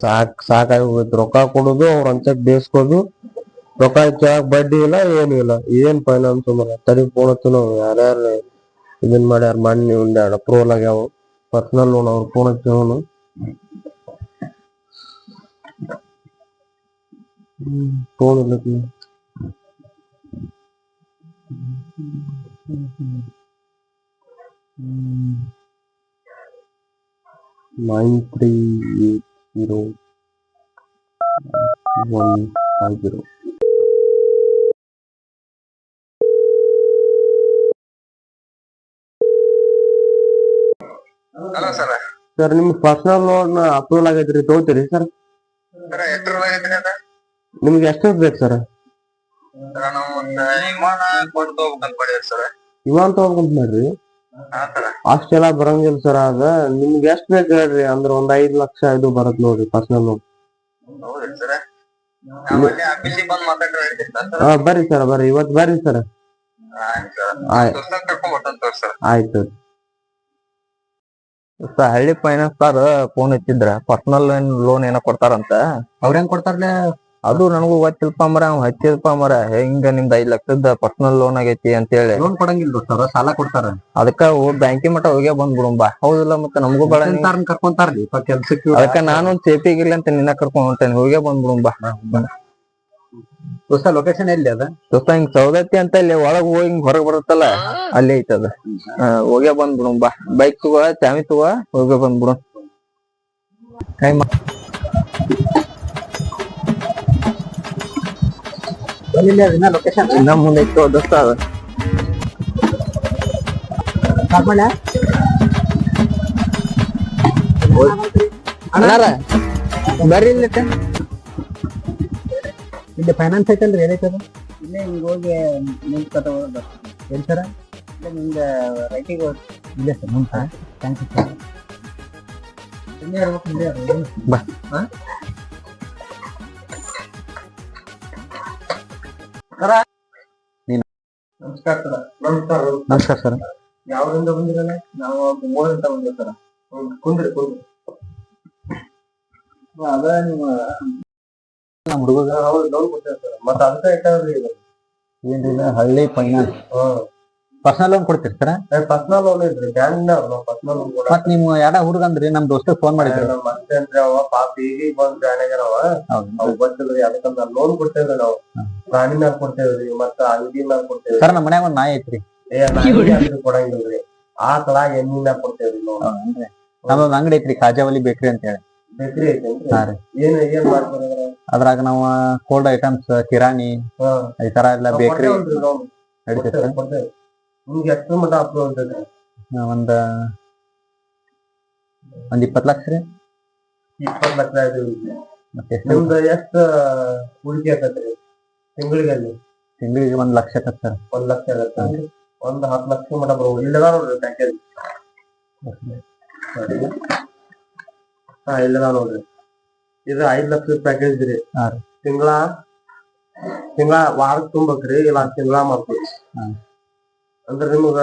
ಸಾಕ್ ಸಾಕಾಗಿ ರೊಕ್ಕ ಕೊಡೋದು, ಅವ್ರ ಅಂಚಕ್ ಬೇಸ್ಕೋದು. ರೊಕ್ಕ ಕೇಳಕ್ ಬಡ್ಡಿ ಇಲ್ಲ, ಏನು ಇಲ್ಲ. ಏನ್ ಫೈನಾನ್ಸ್ ಮರ ತಡಿ ಫೋನ್ ನಾವು ಯಾರ್ಯಾರ ಇದನ್ ಮಾಡ್ಯಾರ ಮಾಡಿ ಒಂದ್ ಎರಡು ಆಗ್ಯಾವ. ಪರ್ಸನಲ್ ಲೋನ್ ಅವ್ರ phone ಹಚ್ಚೋನು phone nine three eight zero one five zero hello sir sir ನಿಮ್ ಪರ್ಸನಲ್ ಲೋನ್ ಅಪ್ರೂವಲ್ ಆಗೈತ್ರಿ ತಗೋತೀರಿ ಸರ್ ಸರ್ ಎಷ್ಟ್ರೊಳಗೆ ಐತ್ರಿ ಅದ? ನಿಮ್ಗೆ ಎಷ್ಟು ಬೇಕು ಸರ್ ಸರ್ ನಾವು ಒಂದ್ ವಿಮಾನ ಕೊಟ್ಟು ಹೋಗ್ಬೇಕಂತ ಮಾಡಿದ್ರಿ ಸರ್ ಇವಾನ್ ತಗೋಬೇಕಂತ ಮಾಡ್ರಿ ಹಾ ಸರ್ ಅಷ್ಟೆಲ್ಲ ಬರಂಗಿಲ್ಲ ಸರ್ ಅದ ನಿಮ್ಗೆ ಎಷ್ಟ್ ಬೇಕು ಹೇಳ್ರಿ? ಅಂದ್ರ ಒಂದ್ ಐದ್ ಲಕ್ಷ ಇದು ಬರತ್ ನೋಡ್ರಿ ಪರ್ಸನಲ್ ಲೋನ್ ಹಾ ಬರ್ರಿ ಸರ್ ಬರ್ರಿ. ಇವತ್ ಬರ್ರಿ ಸರ್. ಆಯ್ತು ಹಳ್ಳಿ ಫೈನಾನ್ಸ್ ಫೋನ್ ಹಚ್ಚಿದ್ರ? ಪರ್ಸನಲ್ ಲೋನ್ ಏನೋ ಕೊಡ್ತಾರಂತ? ಅವ್ರ ಹೆಂಗ್ ಕೊಡ್ತಾರ್ಲೆ? ಅದು ನನಗೂ ಗೊತ್ತಿಲ್ಪ ಮರ ಅವ್ ಹಚ್ಚಿಲ್ಪ ಮರ. ಹೆಂಗ ನಿಮ್ದು ಐದ್ ಲಕ್ಷದ ಪರ್ಸನಲ್ ಲೋನ್ ಆಗೈತಿ ಅಂತ ಹೇಳಿ ಲೋನ್ ಕೊಡಂಗಿಲ್ಲ ಸರ್ ಸಾಲ ಕೊಡ್ತಾರ. ಅದಕ್ಕ ಬ್ಯಾಂಕಿ ಮಟ್ಟ ಹೋಗಿ ಬಂದ್ಬಿಡುಂಬ ಹೌದಿಲ್ಲ ಮತ್ತೆ ನಮಗೂ ಬಳ ಕರ್ಕೊಂತಾರ್ರಿ ಕೆಲ್ಸಕ್ಕೆ. ಅದಕ್ಕ ನಾನು ಸೇಫಿಗಿಲ್ಲ ಅಂತ ನಿನ್ನ ಕರ್ಕೊಂಡ್ ಹೊಂಟೇನಿ. ಬಂದ್ ಬಂದ್ಬಿಡುಂಬ ಹೊಸ ಲೊಕೇಶನ್ ಎಲ್ಲಿ ಅದ? ದೋಸ್ತ ಹಿಂಗ್ ಸೌದತ್ತಿ ಅಂತ ಇಲ್ಲಿ ಒಳಗ್ ಹೋಗಿ ಹಿಂಗ್ ಹೊರಗ್ ಬರುತ್ತಲ್ಲ ಅಲ್ಲಿ ಐತದ ಆ, ಬಂದ್ ಬಿಡುಂಬ ಬೈಕ್ ತಗೋ ಚಾವಿ ತಗೋ ಹೋಗೇ ಬಂದ್ಬಿಡು ಕೈ ಮಾ ಲೊಕೇಶನ್ ಇನ್ನ ಮುಂದೆ ಇತ್ತು ದೋಸ್ತ ಅದ ಅಣ್ಣಾರ ಬರ್ರಿ ಇಲ್ಲಿ. ಇಲ್ಲಿ ಫೈನಾನ್ಸ್ ಐತಲ್ರಿ ಏನೈತದ ಇಲ್ಲೇ ಹಿಂಗ ಹೋಗಿ ನಿಂತ್ ಕತ್ತ ಏನ್ ಸರ ಇಲ್ಲೇ ನಿಮ್ಗೆ ರೈಟಿಗೆ ಇಲ್ಲ ಸರ್ ಮುಂತ ಥ್ಯಾಂಕ್ಸ್ ಸರ್ ಇಲ್ಲೇ ಹಾ? ನಮಸ್ಕಾರ ಸರ್. ನಮಸ್ಕಾರ. ನಮಸ್ಕಾರ ಸರ್. ಯಾವ್ರಿಂದ ಬಂದಿರಲ್ಲ ನಾವು ಮೂರಿಂದ ಬಂದಿರ ಸರ್. ಕುಂದ್ರಿ ಕುಂದ್ರಿ. ಅದ ನಿಮ್ಮ ನಮ್ಮ ಹುಡುಗ ಹೌದು ಲೋನ್ ಕೊಡ್ತೇವೆ ಸರ್. ಮತ್ತೆ ಅದಕ್ಕೆ ಇಟ್ಟಾವ್ರಿ ಏನ್ರಿ ಹಳ್ಳಿ ಫೈನಾನ್ಸ್ ಪರ್ಸನಲ್ ಲೋನ್ ಕೊಡ್ತೀರಿ ಸರ್? ಪರ್ಸನಲ್ ಲೋನ್ ಇದ್ರಿ ಬ್ಯಾಂಕ್ ಪರ್ಸನಲ್ ಲೋನ್ ಕೊಡ ಮತ್ ನೀವು ಯಾರ ಹುಡುಗ ಅಂದ್ರಿ? ನಮ್ ದೋಸ್ತ ಫೋನ್ ಮಾಡಿದ್ರಿ. ನಮ್ಮ ಮತ್ತೆ ಅಂದ್ರೆ ಅವ ಪಾಪ ಈಗ ಬಂದ್ ಜಾಯ್ನ್ ಆಗ್ಯಾನವ ಅವ್ ಗೊತ್ತಿಲ್ರಿ ಅದಕ್ಕಂತ ಲೋನ್ ಕೊಡ್ತೇವ್ರಿ ನಾವು. ಪ್ರಾಣಿ ಮ್ಯಾಲ ಕೊಡ್ತೇವ್ರಿ ಮತ್ತ ಅಂಗಡಿ ಮ್ಯಾಲ ಕೊಡ್ತೇವ್ರಿ. ಸರ್ ನಮ್ ಮನ್ಯಾಗ ಒಂದ್ ನಾಯಿ ಐತ್ರಿ. ಏ ನಾಯಿ ಅಂಗಡಿ ಕೊಡಂಗಿಲ್ರಿ. ಆಕಳ ಎಮ್ಮಿ ಮ್ಯಾಲ ಕೊಡ್ತೇವ್ರಿ ಲೋನ್. ನಮ್ದೊಂದ್ ಅಂಗಡಿ ಐತ್ರಿ ಕಾಜಾವಲಿ ಬೇಕ್ರಿ ಅಂತ ಹೇಳಿ. ಬೇಕ್ರಿ ಐತೇನ್ರಿ? ಏನ್ ಏನ್ ಮಾಡ್ತಾರೆ ಅದ್ರಾಗ? ನಾವು ಕೋಲ್ಡ್ ಐಟಮ್ಸ್ ಕಿರಾಣಿ ಈ ತರ ಎಲ್ಲ ಬೇಕ್ರಿ. ನಡೀತೈತೆ. ನಿಮ್ಗೆ ಎಷ್ಟರ ಮಟ್ಟ ಅಪ್ರೂವ್ ಅಂತೈತ್ರಿ ಒಂದ ಒಂದ್ ಇಪ್ಪತ್ ಲಕ್ಷ ರೀ. ಇಪ್ಪತ್ತು ಲಕ್ಷ ಆಯ್ತು ಮತ್ತೆ ಎಷ್ಟು ನಿಮ್ದು ಎಷ್ಟ ಹೂಡಿಕೆ ಆಕತ್ರಿ ತಿಂಗಳಿಗೆ ಅಲ್ಲಿ ತಿಂಗಳಿಗೆ ಒಂದ್ ಲಕ್ಷ ಆಕತ್ ಸರ್. ಒಂದ್ ಲಕ್ಷ ಆಗತ್ತೆ ಒಂದ್ ಹತ್ತ್ ಲಕ್ಷ ಮಟ ಬರ್ಬೋದು ಇಲ್ಲದ ನೋಡ್ರಿ ಪ್ಯಾಕೇಜ್ ಹಾ ಇಲ್ಲದ ನೋಡ್ರಿ. ಇದು ಐದ್ ಲಕ್ಷದ ಪ್ಯಾಕೇಜ್ ರೀ. ತಿಂಗಳ ತಿಂಗಳ ವಾರ ತುಂಬಕ್ರಿ ಇಲ್ಲ ತಿಂಗಳ ಮಾಡ್ತೀವಿ. ಅಂದ್ರ ನಿಮಗ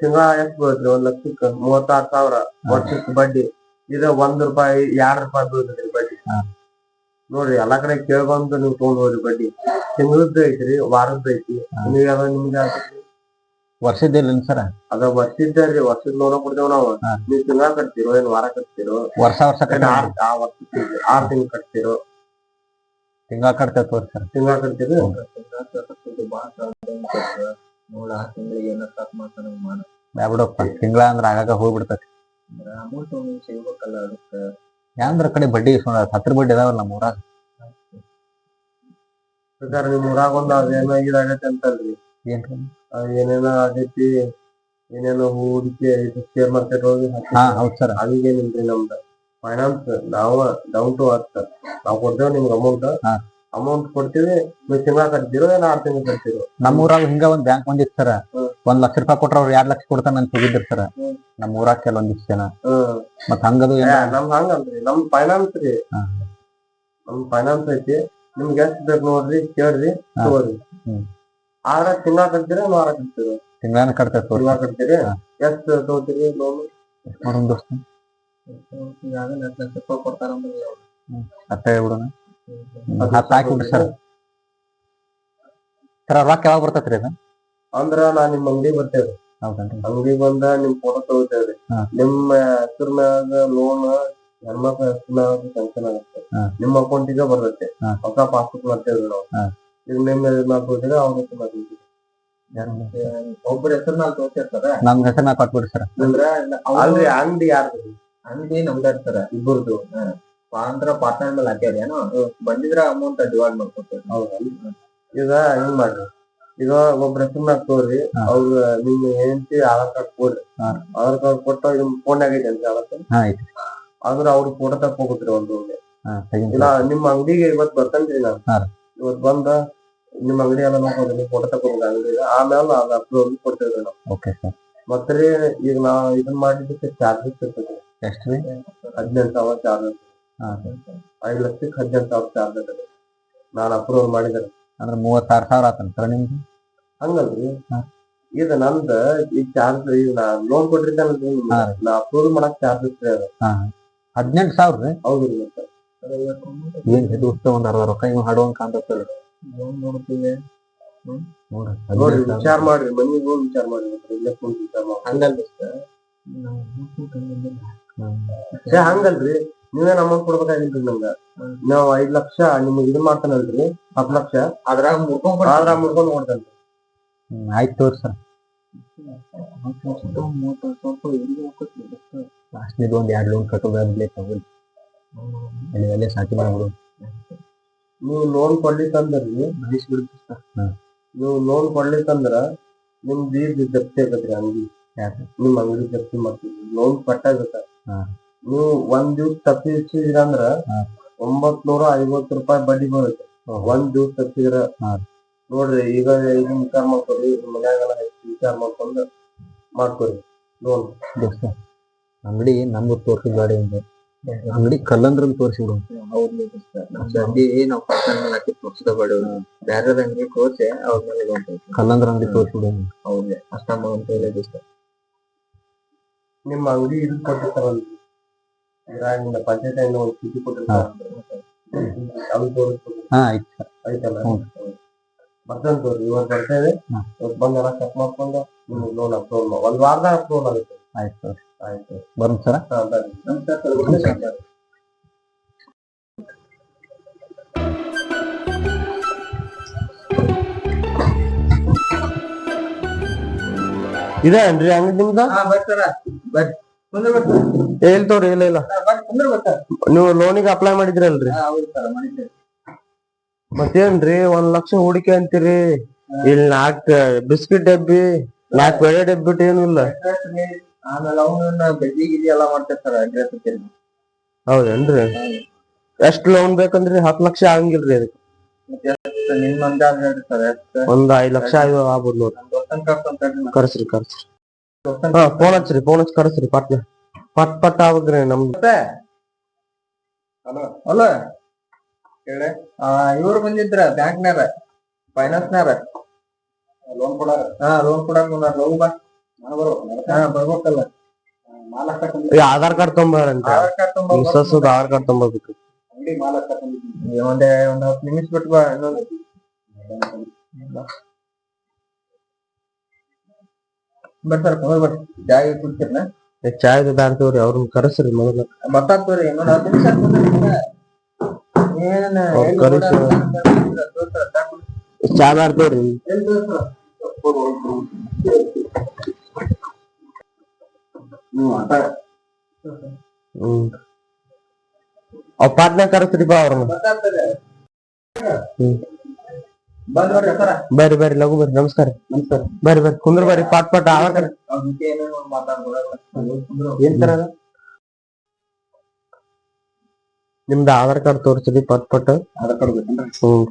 ತಿಂಗಳ ಎಷ್ಟ್ ಬೀಳತ್ರಿ? ಒಂದ್ ಲಕ್ಷಕ್ಕ? ಮೂವತ್ತಾರು ಸಾವಿರ ವರ್ಷಕ್ಕೆ ಬಡ್ಡಿ. ಇದ ಒಂದ್ ರೂಪಾಯಿ ಎರಡ್ ರೂಪಾಯಿ ಬೀಳ್ತೈತ್ರಿ ಬಡ್ಡಿ. ನೋಡ್ರಿ ಎಲ್ಲಾ ಕಡೆ ಕೇಳ್ಬಂದು ನೀವು ತಗೊಂಡ್ ಹೋಗ್ರಿ ಬಡ್ಡಿ. ತಿಂಗಳದ್ದು ಐತ್ರಿ ವಾರದ್ದು ಐತಿ ನೀವ್ ಯಾವ ನಿಮ್ಗೆ ಯಾವ್ದು? ವರ್ಷದಿಲ್ಲ ಅದ ಅದ ವರ್ಷಿದ್ದಾರ್ರಿ ವರ್ಷದ ಲೋನ ಕೊಡ್ತೇವ್ ನಾವು. ನೀವ್ ತಿಂಗಳ ಕಟ್ತಿರೋ ಏನ್ ವಾರ ಕಟ್ತಿರೋ? ವರ್ಷ ವರ್ಷ ಆರ್ ಆ ವರ್ಷಕ್ಕೆ ಆರ್ ತಿಂಗಳು ಕಟ್ತಿರೋ? ತಿಂಗಳ ಕಟ್ತೇವೆ ಸರ್. ತಿಂಗಳ ಕಟ್ತೀರಿ. ನೋಡ ತಿಂಗಳಿಗೆ ಏನೋ ಸ್ಟಾಪ್ ಮಾಡ್ತಾನೆ ಮಾಡ ಬ್ಯಾಬಿಡಪ್ಪ ತಿಂಗಳ ಅಂದ್ರ ಆಗಾಗ ಹೋಗ್ಬಿಡ್ತೈತಿ. ಅಮೌಂಟ್ ಒಂದು ಸಿಗ್ಬೇಕಲ್ಲ ಅದಕ್ಕೆ. ಯಾಂದ್ರ ಕಡೆ ಬಡ್ಡಿ ಇಸ್ಕೊಂಡ್ ಹತ್ರ ಬಡ್ಡಿ ಅದಾವಲ್ಲ ನಮ್ಮ ಊರಾಗ. ಸರ್ ನಿಮ್ ಊರಾಗ ಒಂದ್ ಅದೇನೋ ಇದಾಗೈತೆ ಅಂತಲ್ರಿ. ಏನ್ರಿ? ಅದ್ ಏನೇನೋ ಆಗೈತಿ ಏನೇನೋ ಹೂಡಿಕೆ ಶೇರ್ ಮಾರ್ಕೆಟ್ ಒಳಗೆ ಹಾ ಹೌದ್ ಸರ್. ಹಂಗೇನಿಲ್ರಿ ನಮ್ದು. ಫೈನಾನ್ಸ್ ನಾವ ಡೌನ್ ಟು ಅರ್ತ್ ನಾವ್ ಕೊಡ್ತೇವೆ ನಿಮ್ಗೆ ಅಮೌಂಟ್ ಹಾ. ಅಮೌಂಟ್ ಕೊಡ್ತೀವಿ ನೀವು ತಿಂಗಳ ಕಟ್ತಿರೋ ಏನ್ ಆರ್ ತಿಂಗಳು ಕಟ್ತಿರೋ? ನಮ್ಮ ಊರಾಗ ಹಿಂಗ ಒಂದ್ ಬ್ಯಾಂಕ್ ಸರ್. ಹ್ಮ್. ಒಂದ್ ಲಕ್ಷ ರೂಪಾಯಿ ಕೊಟ್ರ ಅವ್ರು ಎರಡ್ ಲಕ್ಷ ಕೊಡ್ತಾನ ಅಂತ ಹೋಗಿದ್ರು ಸರ್. ಹ್ಮ್. ನಮ್ಮ ಊರಾಗ ಕೆಲವೊಂದಿಷ್ಟು ಜನ. ಹ್ಮ್. ಮತ್ ಹಂಗದು ಏನ ನಮ್ದ್ ಹಂಗಲ್ರಿ ನಮ್ ಫೈನಾನ್ಸ್ ರೀ. ಹಾ. ನಮ್ ಫೈನಾನ್ಸ್ ಐತಿ. ನಿಮ್ಗೆ ಎಷ್ಟ್ ಬೇಕು ನೋಡ್ರಿ ಕೇಳ್ರಿ ಹಾ. ತಗೋರಿ. ಹ್ಮ್. ಆದ್ರ ತಿಂಗಳ ಕಟ್ತೀರ ವಾರ ಕಟ್ತೀರ? ತಿಂಗಳಾನ ಕಟ್ತೇವೆ ತೋರಿ ತಿಂಗಳ ಕಟ್ತೀರಿ? ಹಾ. ಎಷ್ಟ್ ತಗೋತೀರಿ ಲೋನ್ ನೋಡೋಣ ದೋಸ್ತ? ಹತ್ತ ಹೇಳ್ಬಿಡೋಣ. ಸರ್. ಸರ್ ರೊಕ್ಕ ಯಾವಾಗ ಬರ್ತೈತ್ರಿ ಅದು? ಅಂದ್ರ ನಾ ನಿಮ್ ಅಂಗಡಿ ಬರ್ತೇವೆ ಹೌದನ್ರಿ. ಅಂಗಡಿ ಬಂದ ನಿಮ್ ಫೋಟೋ ತಗೋತೇವ್ರಿ. ನಿಮ್ಮ ಹೆಸರು ಮ್ಯಾಗ ಲೋನ್ ಹೆಣ್ಮಕ್ಳ ಹೆಸರು ಮ್ಯಾಗ ಆಗುತ್ತೆ. ಹಾ. ನಿಮ್ಮ ಅಕೌಂಟಿಗೆ ಬರ್ತೈತೆ. ಪಾಸ್ಬುಕ್ ಮಾಡ್ತೇವ್ರಿ ನಾವು. ಈಗ ಹೆಸರು ಮ್ಯಾಗ ತಗೋತೀರಿ ಅವ್ರ ಹೆಸರು ಮ್ಯಾಗ ತಗೋತೀರಿ ಒಬ್ಬರ ಹೆಸರು ಮ್ಯಾಗ ತಗೋತಿರ್ತಾರ? ನಮ್ ಹೆಸರು ನಾ ಕೊಟ್ಬಿಡ್ರಿ ಸರ್. ಅಂದ್ರ ಅಲ್ರಿ. ಅಂಗಡಿ ಯಾರ್ದು ಅಂಗಡಿ ನಮ್ದ ಇರ್ತಾರ ಇಬ್ಬರದು. ಅಂದ್ರ ಪಾರ್ಟ್ನರ್ ಮೇಲೆ ಹಾಕ್ಯಾರ ಏನೋ? ಬಂದಿದ್ರ ಅಮೌಂಟ್ ಡಿವೈಡ್ ಮಾಡ್ಕೊತೇವೆ. ಹೌದಲ್ರಿ ಈಗ ಹಿಂಗ್ ಮಾಡ್ರಿ ಈಗ ಒಬ್ರ ಹೆಸರು ತೋರಿ. ಅವ್ರ ನಿಮ್ ಹೆಂಡತಿ ಆಧಾರ್ ಕಾರ್ಡ್ ಕೊಡ್ರಿ. ಆಧಾರ್ ಕಾರ್ಡ್ ಕೊಟ್ಟ ನಿಮ್ ಫೋನ್ ಆಗೈತೆ ಅಂತ ಹೇಳತ್ತೆ ಅವ್ರ ಫೋಟೋ ತಕ್ಕೋಬೇಕ್ರಿ ಒಂದು ಹಾ ಇಲ್ಲ ನಿಮ್ಮ ಅಂಗಡಿಗೆ ಇವತ್ ಬರ್ತಂತ್ರಿ ನಾನು. ಇವತ್ ಬಂದ ನಿಮ್ಮ ಅಂಗಡಿ ಎಲ್ಲ ನೋಡ್ಕೊಂಡು ನೀವು ಫೋಟೋ ತಗೋಬೇಕು ಅಂಗಡಿ ಆಮೇಲೆ ಅದ ಅಪ್ರೂವಲ್ ಕೊಡ್ತೇವೆ ನಾವು ಓಕೆ ಸರ್ ಮತ್ತೆ ಈಗ ನಾ ಇದನ್ ಮಾಡಿದ್ದಕ್ಕೆ ಚಾರ್ಜಸ್ ಇರ್ತದೆ. ಎಷ್ಟು ಹದಿನೆಂಟು ಸಾವಿರ ಚಾರ್ಜಸ್ ಐದ್ ಲಕ್ಷಕ್ಕೆ ಹದಿನೆಂಟು ಸಾವಿರ ಚಾರ್ಜ್ ಇದೆ ನಾನು ಅಪ್ರೂವಲ್ ಮಾಡಿದ್ರೆ ಅಂದ್ರೆ ಮೂವತ್ತಾರು ಸಾವಿರ ಆತನ್ ಸರ್ ನಿಮ್ದು? ಹಂಗಲ್ರಿ? ಇದು ನಂದ ಈ ಚಾರ್ಜ್ ಈಗ ನಾ ಲೋನ್ ಕೊಟ್ಟಿರ್ತೇನೆ. ನಾ ಅಪ್ರೂವಲ್ ಮಾಡಕ್ ಚಾರ್ಜಸ್ ರೀ ಅದು. ಹದಿನೆಂಟು ಸಾವಿರ ರೀ? ಹೌದು ರೀ ಮತ್ತೆ. ಏನ್ ಇದು ಉಸ್ತ ಒಂದ್ ಅರ್ಧ ರೊಕ್ಕ ಇವ್ ಹಾಡುವಂಗ ಕಾಣ್ತಲ್ಲ ನೋಡ್ತೀವಿ? ನೋಡ್ರಿ ವಿಚಾರ ಮಾಡ್ರಿ ಮನಿಗ್ ಹೋಗಿ ವಿಚಾರ ಮಾಡ್ರಿ ಇಲ್ಲೇ ಕುಂತ್ ವಿಚಾರ ಮಾಡಿ ಹಂಗಲ್ರಿ ಹಂಗಲ್ರಿ. ನೀವೇನ್ ಅಮೌಂಟ್ ಕೊಡ್ಬೇಕಾಗಿಲ್ರಿ ನಮ್ಗ. ನಾವ್ ಐದ್ ಲಕ್ಷ ನಿಮ್ಗೆ ಇದು ಮಾಡ್ತಾನಲ್ರಿ ಹತ್ತ್ ಲಕ್ಷ. ಅದ್ರಾಗ ಮುಡ್ಕೊಂಡ್ ಅದ್ರಾಗ ಮುಡ್ಕೊಂಡ್ ನೋಡ್ತಾನ್ರಿ ಹ್ಮ್, ಆಯ್ತು ತೋರಿ ಸರ್. ಲಾಸ್ಟ್ನಿದು ಒಂದ್ ಎರಡ್ ಲೋನ್ ಕಟ್ಟೋದು ಆಗ್ಲಿ ತಗೊಳ್ಳಿ. ಅಲ್ಲಿ ಸಾಕಿ ಮಾಡ್ಬಿಡು. ನೀವು ಲೋನ್ ಕೊಡ್ಲಿಕ್ಕಂದ್ರಿ ಹ್ಮ್. ನೀವು ಲೋನ್ ಕೊಡ್ಲಿಕ್ಕಂದ್ರ ನಿಮ್ದು ಜಪ್ತಿ ಆಗತ್ರಿ ಅಂಗಡಿ. ಯಾಕೆ? ನಿಮ್ ಅಂಗಡಿ ಜಪ್ತಿ ಮಾಡ್ತೀವಿ. ಲೋನ್ ಕಟ್ಟಾಗತ್ತ ಹಾ. ನೀವು ಒಂದ್ ದಿವ್ಸ ತಪ್ಪಿಸಿದ್ರ ಅಂದ್ರ. ಒಂಬತ್ ನೂರ ಐವತ್ ರೂಪಾಯಿ ಬಡ್ಡಿ ಬರುತ್ತೆ. ಒಂದ್ ದಿವ್ಸ ತಪ್ಪಿದ್ರ ಹಾ. ನೋಡ್ರಿ ಈಗ ಇದನ್ನ ವಿಚಾರ ಮಾಡ್ಕೊರಿ ಮನ್ಯಾಗೆಲ್ಲ ಹೆಚ್ಚು ವಿಚಾರ ಮಾಡ್ಕೊಂಡು ಮಾಡ್ಕೊರಿ. ಲೋನ್ ದೋಸ್ತ ಅಂಗಡಿ ನಮ್ಗೆ ತೋರ್ಸಿ ಗಾಡಿ ಅಂದ್ರೆ ಅಂಗಡಿ ಕಲ್ಲಂದ್ರ ನಮ್ದು ಅಂಗಡಿ ನಾವು ಹಾಕಿ ತೋರ್ಸದ ಬೇಡ ಬ್ಯಾರೆ ಅಂಗಡಿ ತೋರ್ಸಿ ಅವ್ರ ಮೇಲೆ ಕಲ್ಲಂದ್ರ ಅಂಗಡಿ ತೋರಿಸಿಬಿಡು ಹೌದು ಅಷ್ಟ ಅಮೌಂಟ್ ಇಲ್ಲ ದಿವಸ ನಿಮ್ಮ ಅಂಗಡಿ ಇದು ಕೊಟ್ಟಿರ್ತಾರಲ್ರಿ. ಹಾ. ಆಯ್ತು. ಹ್ಞೂ. ಬರ್ತೇನೆ ತೋರಿ. ಇವತ್ತು ಬರ್ತೇವೆ. ಇವತ್ತು ಬಂದು ಎಲ್ಲ ಚೆಕ್ ಮಾಡ್ಕೊಂಡು ನಿಮ್ಗೆ ಲೋನ್ ಅಪ್ರೂವಲ್ ಒಂದು ವಾರದಾಗ ಅಪ್ರೂವಲ್ ಆಗುತ್ತೆ. ಆಯ್ತು ಸರ್ ಆಯ್ತು. ಬರೋಣ ಸರ್. ಹಾ ಅಂಗಡಿ ನಿಮ್ದ? ಹಾ ಬರ್ತಾರ? ಬರ್ರಿ. ಕುಂದ್ರ ಬರ್ತಾರ. ಏ, ಇಲ್ಲ ತೋರಿ ಇಲ್ಲ ಇಲ್ಲ ನೀವು ಲೋನಿಗೆ ಅಪ್ಲೈ ಮಾಡಿದ್ರಲ್ರಿ? ಮತ್ತೇನ್ರಿ ಒಂದ್ ಲಕ್ಷ ಹೂಡಿಕೆ ಅಂತೀರಿ. ಇಲ್ಲಿ ನಾಕ್ ಬಿಸ್ಕಿಟ್ ಡಬ್ಬಿ ನಾಕ್ ಬೆಳೆ ಡಬ್ಬಿ ಬಿಟ್ಟು ಏನು ಇಲ್ಲ. ಆಮೇಲೆ ಅವನ ಬಡ್ಡಿ ಎಲ್ಲಾ ಮಾಡ್ತಿರ್ತಾರ ಹೌದೇನ್ರಿ? ಎಷ್ಟ್ ಲೋನ್ ಬೇಕಂದ್ರಿ ಹತ್ತ್ ಲಕ್ಷ ಆಗಂಗಿಲ್ರಿ ಅದಕ್ಕೆ. ಒಂದ್ ಐದ್ ಲಕ್ಷ ಆಗ್ಬೋದು ಕರ್ಕೊಂಡ್ ಕರ್ಸ್ರಿ ಕರ್ಸ್ರಿ. ಹಾ ಫೋನ್ ಹಚ್ಚ್ರಿ ಫೋನ್ ಹಚ್ಚಿ ಕರ್ಸ್ರಿ ಪಟ್ನ. ಪಟ್ ಪಟ್ ಆಗ್ಬೇಕ್ರಿ ಹಲೋ ಹಲೋ. ಹೇಳಿ. ಆ ಇವ್ರು ಬಂದಿದ್ರ ಬ್ಯಾಂಕ್ನಾರ ಫೈನಾನ್ಸ್ನಾರ ಲೋನ್ ಕೊಡಾರ? ಹಾ ಲೋನ್ ಕೊಡಕ್ ಬಂದಾರ. ಲವ್ ಬಾ. ಹಾ ಬರ್ಬೇಕಲ್ಲ. ಆಧಾರ್ ಕಾರ್ಡ್ ತೊಂಬಾರಂತ. ಆಧಾರ್ ಕಾರ್ಡ್ ತುಂಬ ಮಿಸ್ಸಸ್ ಆಧಾರ್ ಕಾರ್ಡ್ ತೊಂಬರ್ಬೇಕು ಅಂಗಡಿ ಮಾಲಕ್ ಒಂದೇ ಒಂದ್ ಹತ್ತು ನಿಮಿಷ ಬಿಟ್ಟು ಬಾ ಇನ್ನೊಂದು. ಬರ್ತಾರ ಬರ್ರಿ. ಜಾಗ ಕುಡ್ತಿರ್ನ ಚಾಯ್ ತಗೋರಿ ಅವ್ರನ್ನ ಕರೆಸ್ರಿ ಮೊದಲ? ದೋಸ್ತರ ಚಾ ಮಾತಾಡ ಹ್ಮ್. ಅವ್ ಪಾಟ್ನ ಕರ್ಸ್ರಿ ಬಾ ಅವ್ರನ್ನ. ಬರ್ರಿ ಬರ್ರಿ ಲಘು ಬರ್ರಿ ನಮಸ್ಕಾರ. ನಮಸ್ಕಾರ. ಬರ್ರಿ ಬರ್ರಿ ಕುಂದ್ರ ಬರ್ರಿ ಪಾಟ್ ಪಾಟ್ ಆವಾಗ ಏನ್ ತರ ನಿಮ್ದು ಆಧಾರ್ ಕಾರ್ಡ್ ತೋರಿಸ್ರಿ ಪಟ್ ಪಟ್. ಆಧಾರ್ ಕಾರ್ಡ್ ಹ್ಮ್.